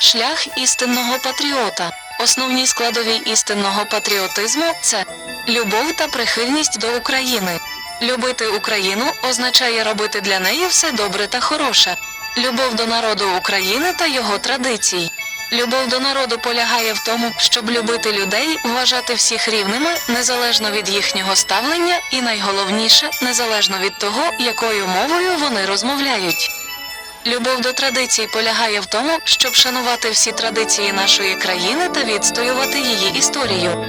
Шлях істинного патріота. Основні складові істинного патріотизму це любов та прихильність до України. Любити Україну означає робити для неї все добре та хороше. Любов до народу України та його традицій. Любов до народу полягає в тому, щоб любити людей, вважати всіх рівними, незалежно від їхнього ставлення, і найголовніше, незалежно від того, якою мовою вони розмовляють. Любов до традицій полягає в тому, щоб шанувати всі традиції нашої країни та відстоювати її історію.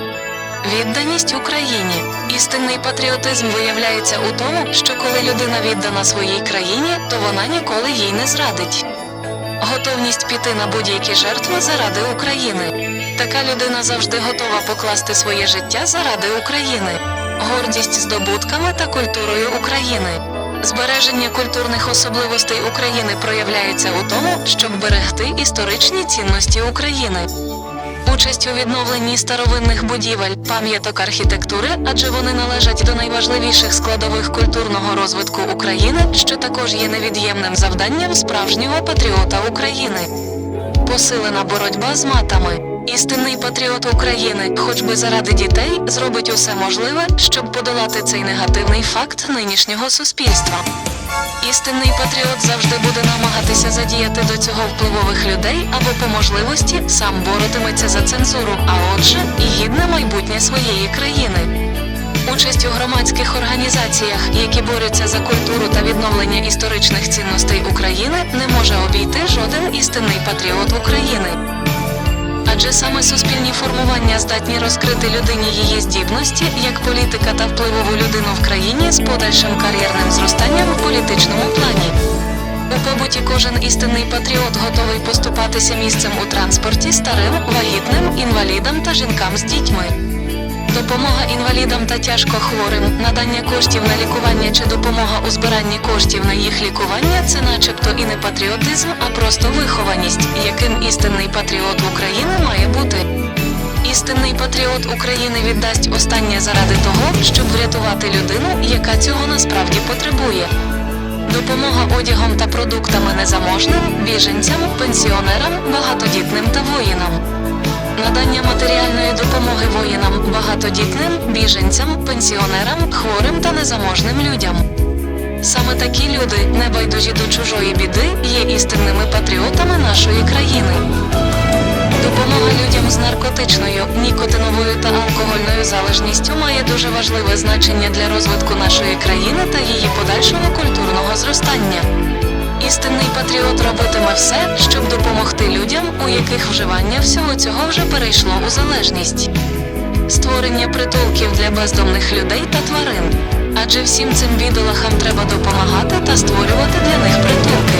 Відданість Україні. Істинний патріотизм виявляється у тому, що коли людина віддана своїй країні, то вона ніколи їй не зрадить. Готовність піти на будь-які жертви заради України. Така людина завжди готова покласти своє життя заради України. Гордість здобутками та культурою України. Збереження культурних особливостей України проявляється у тому, щоб берегти історичні цінності України. Участь у відновленні старовинних будівель, пам'яток архітектури, адже вони належать до найважливіших складових культурного розвитку України, що також є невід'ємним завданням справжнього патріота України. Посилена боротьба з матами. Істинний патріот України, хоч би заради дітей, зробить усе можливе, щоб подолати цей негативний факт нинішнього суспільства. Істинний патріот завжди буде намагатися задіяти до цього впливових людей або по можливості сам боротиметься за цензуру, а отже, і гідне майбутнє своєї країни. Участь у громадських організаціях, які борються за культуру та відновлення історичних цінностей України, не може обійти жоден істинний патріот України. Адже саме суспільні формування здатні розкрити людині її здібності як політика та впливову людину в країні з подальшим кар'єрним зростанням в політичному плані. У побуті кожен істинний патріот готовий поступатися місцем у транспорті старим, вагітним, інвалідам та жінкам з дітьми. Допомога інвалідам та тяжко хворим, надання коштів на лікування чи допомога у збиранні коштів на їх лікування це начебто і не патріотизм, а просто вихованість, яким істинний патріот України має бути. Істинний патріот України віддасть останнє заради того, щоб врятувати людину, яка цього насправді потребує. Допомога одягом та продуктами незаможним, біженцям, пенсіонерам, багатодітним допомоги воїнам, багатодітним, біженцям, пенсіонерам, хворим та незаможним людям. Саме такі люди, небайдужі до чужої біди, є істинними патріотами нашої країни. Допомога людям з наркотичною, нікотиновою та алкогольною залежністю має дуже важливе значення для розвитку нашої країни та її подальшого культурного зростання. Істинний патріот робитиме все, щоб допомогти людям, у яких вживання всього цього вже перейшло у залежність. Створення притулків для бездомних людей та тварин. Адже всім цим бідолахам треба допомагати та створювати для них притулки.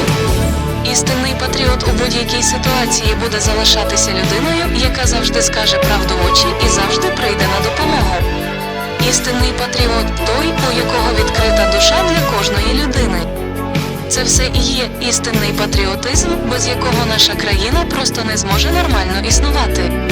Істинний патріот у будь-якій ситуації буде залишатися людиною, яка завжди скаже правду в очі і завжди прийде на допомогу. Істинний патріот той, у якого відкрита душа для кожної людини. Це все істинний патріотизм, без якого наша країна просто не зможе нормально існувати.